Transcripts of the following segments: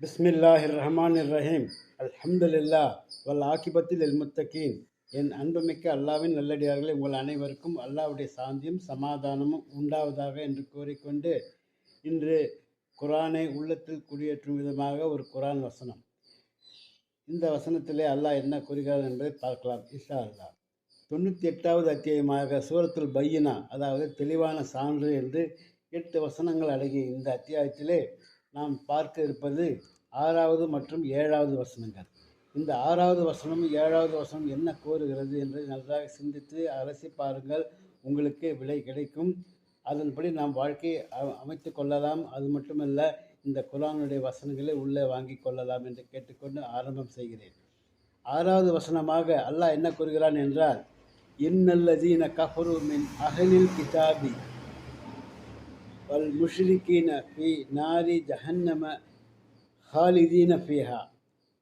பிஸ்மில்லாஹிர் ரஹ்மான் ரஹீம் அல்ஹம்துல்லா வல் ஆக்கிபத்தில் எல்முத்தகீன் என் அன்புமிக்க அல்லாவின் நல்லடியார்களை உங்கள் அனைவருக்கும் அல்லாவுடைய சாந்தியும் சமாதானமும் உண்டாவதாக என்று கூறிக்கொண்டு இன்று குரானை உள்ளத்தில் குடியேற்றும் விதமாக ஒரு குரான் வசனம். இந்த வசனத்திலே அல்லாஹ் என்ன கூறுகிறார் என்பதை பார்க்கலாம் இஷா அல்லா தொண்ணூற்றி எட்டாவது அத்தியாயமாக சூரத்துல் பையினா அதாவது தெளிவான சான்று என்று எட்டு வசனங்கள் அடங்கிய இந்த அத்தியாயத்திலே நாம் பார்க்க இருப்பது ஆறாவது மற்றும் ஏழாவது வசனங்கள். இந்த ஆறாவது வசனம் ஏழாவது வசனம் என்ன கோருகிறது என்று நன்றாக சிந்தித்து அலசி பாருங்கள். உங்களுக்கு விலை கிடைக்கும். அதன்படி நாம் வாழ்க்கையை அமைத்து கொள்ளலாம். அது மட்டுமல்ல இந்த குரானுடைய வசனங்களை உள்ளே வாங்கி கொள்ளலாம் என்று கேட்டுக்கொண்டு ஆரம்பம் செய்கிறேன். ஆறாவது வசனமாக அல்லாஹ் என்ன கூறுகிறான் என்றால் இன்னல்லதீன கஃபரு மின் அகலில் கிதாபி. வல் முஷ்ரிகீன ஃபி நாரி ஜஹன்னம ஹாலிதீன ஃபீஹா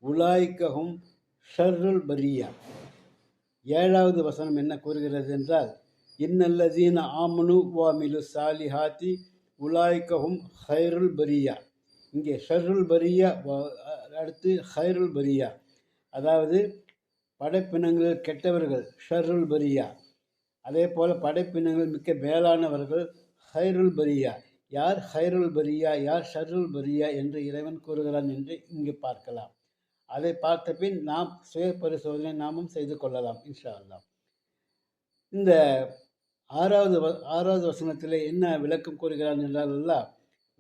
உலாய்க்கஹும் ஷர்ருல் பரியா ஏழாவது வசனம் என்ன கூறுகிறது என்றால் இன்னல்லதீன ஆமனு வாமிலு சாலிஹாத்தி உலாய்க்கஹும் ஹைருல் பரியா. இங்கே ஷர்ருல் பரியா அடுத்து ஹைருல் பரியா. அதாவது படைப்பினங்கள் கெட்டவர்கள் ஷர்ருல் பரியா. அதே போல் படைப்பினங்கள் மிக்க மேலானவர்கள் ஹைருல் பரியா. யார் ஹைருல் பரியா யார் ஷருல் பரியா என்று இறைவன் கூறுகிறான் என்று இங்கு பார்க்கலாம். அதை பார்த்த பின் நாம் சுய பரிசோதனை நாமும் செய்து கொள்ளலாம் இன்ஷா இந்த ஆறாவது ஆறாவது வசனத்தில் என்ன விளக்கம் கூறுகிறான் என்றால்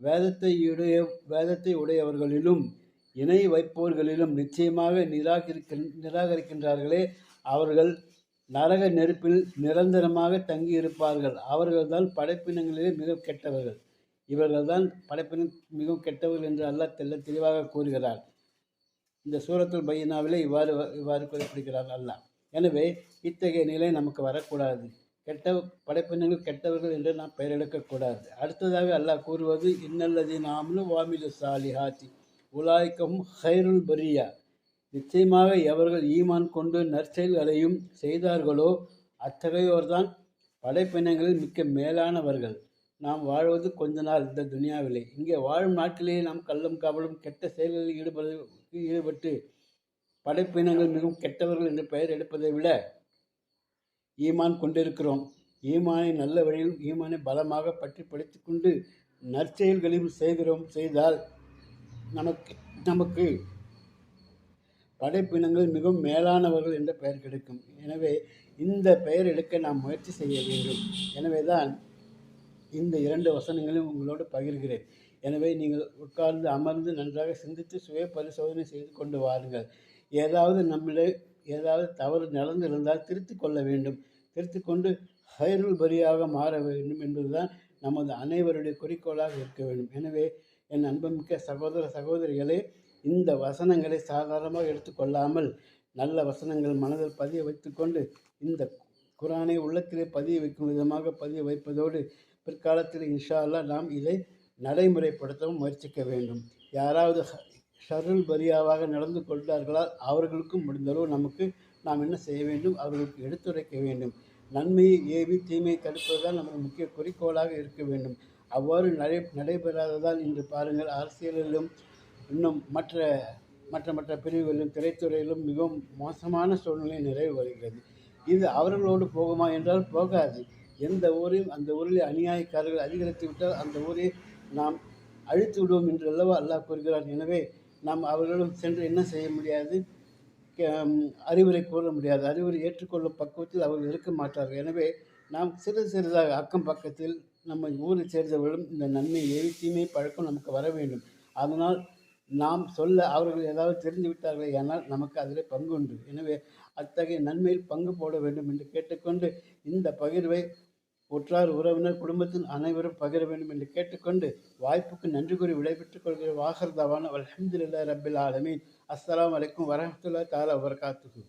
வேதத்தை உடைய வேதத்தை உடையவர்களிலும் இணை வைப்பவர்களிலும் நிச்சயமாக நிராகரிக்க நிராகரிக்கின்றார்களே அவர்கள் நரக நெருப்பில் நிரந்தரமாக தங்கியிருப்பார்கள். அவர்கள்தான் படைப்பினங்களிலே மிக கெட்டவர்கள். இவர்கள்தான் படைப்பினம் மிகவும் கெட்டவர்கள் என்று அல்லாஹ் தெல்ல தெளிவாக கூறுகிறார். இந்த சூரத்துல் பையனாவிலே இவ்வாறு இவ்வாறு குறிப்பிடுகிறார் அல்லாஹ். எனவே இத்தகைய நிலை நமக்கு வரக்கூடாது. கெட்ட படைப்பினங்கள் கெட்டவர்கள் என்று நாம் பெயரெடுக்கக்கூடாது அடுத்ததாக அல்லாஹ் கூறுவது இன்னல்லதி நாமலும் வாமிலு சாலிஹாத்தி. உலாய்க்கும் ஹைருல் பரியா. நிச்சயமாக எவர்கள் ஈமான் கொண்டு நற்செயல்களையும் செய்தார்களோ அத்தகையோர்தான் படைப்பினங்களில் மிக்க மேலானவர்கள். நாம் வாழ்வது கொஞ்ச நாள் இந்த துனியாவிலே. இங்கே வாழும் நாட்டிலேயே நாம் கள்ளம் கவலும் கெட்ட செயல்களில் ஈடுபடு ஈடுபட்டு படைப்பினங்கள் மிகவும் கெட்டவர்கள் என்று பெயர் எடுப்பதை விட ஈமான் கொண்டிருக்கிறோம். ஈமானை நல்ல வழியில் ஈமானை பலமாக பற்றி படித்து கொண்டு நற்செயல்களையும் செய்கிறோம் செய்தால் நமக்கு நமக்கு படைப்பினங்கள் மிகவும் மேலானவர்கள் என்ற பெயர் கிடைக்கும். எனவே இந்த பெயர் எடுக்க நாம் முயற்சி செய்ய வேண்டும். எனவே தான் இந்த இரண்டு வசனங்களையும் உங்களோடு பகிர்கிறேன். எனவே நீங்கள் உட்கார்ந்து அமர்ந்து நன்றாக சிந்தித்து சுய பரிசோதனை செய்து கொண்டு வாருங்கள். ஏதாவது நம்மிடம் ஏதாவது தவறு நடந்திருந்தால் திருத்தி கொள்ள வேண்டும். திருத்தி கொண்டு ஹைருள் பரியாக மாற வேண்டும் என்பதுதான் நமது அனைவருடைய குறிக்கோளாக இருக்க வேண்டும். எனவே என் அன்புமிக்க சகோதர சகோதரிகளே இந்த வசனங்களை சாதாரணமாக எடுத்துக்கொள்ளாமல் நல்ல வசனங்கள் மனதில் பதிய வைத்துக்கொண்டு இந்த குரானை உள்ளத்திலே பதிய வைக்கும் விதமாக பதிய வைப்பதோடு பிற்காலத்தில் இன்ஷா அல்லா நாம் இதை நடைமுறைப்படுத்தவும் முயற்சிக்க வேண்டும். யாராவது ஷருள் பரியாவாக நடந்து கொண்டார்களால் அவர்களுக்கும் முடிந்தளவு நமக்கு நாம் என்ன செய்ய வேண்டும்? அவர்களுக்கு எடுத்துரைக்க வேண்டும். நன்மையை ஏவி தீமையை தடுப்பதுதான் நமக்கு முக்கிய குறிக்கோளாக இருக்க வேண்டும். அவ்வாறு நடை நடைபெறாததால் இன்று பாருங்கள் அரசியலிலும் இன்னும் மற்ற மற்ற மற்ற பிரிவுகளிலும் திரைத்துறையிலும் மிகவும் மோசமான சூழ்நிலை நிறைவு வருகிறது. இது அவர்களோடு போகுமா என்றால் போகாது. எந்த ஊரையும் அந்த ஊரில் அநியாயக்காரர்கள் அதிகரித்து விட்டால் அந்த ஊரை நாம் அழித்து விடுவோம் என்று அல்லவா அல்லாஹ் கூறுகிறார் எனவே நாம் அவர்களிடம் சென்று என்ன செய்ய முடியாது? அறிவுரை கூற முடியாது. அறிவுரை ஏற்றுக்கொள்ளும் பக்குவத்தில் அவர்கள் இருக்க மாட்டார்கள். எனவே நாம் சிறிது சிறிதாக அக்கம் பக்கத்தில் நம்ம ஊரை சேர்ந்தவர்களும் இந்த நன்மை ஏவி தீமை பழக்கம் நமக்கு வர வேண்டும். அதனால் நாம் சொல்ல அவர்கள் ஏதாவது தெரிந்து விட்டார்களே ஆனால் நமக்கு அதில் பங்கு உண்டு. எனவே அத்தகைய நன்மையில் பங்கு போட வேண்டும் என்று கேட்டுக்கொண்டு இந்த பகிர்வை உற்றார் உறவினர் குடும்பத்தின் அனைவரும் பகிர வேண்டும் என்று கேட்டுக்கொண்டு வாய்ப்புக்கு நன்றி கூறி விடைபெற்றுக் கொள்கிற வாகர் தவான அலமதுல்லா ரபில் ஆலமீன். அஸ்லாம் வலைக்கும் வரமத்துல்லா தாலா வரகாத்துக்கு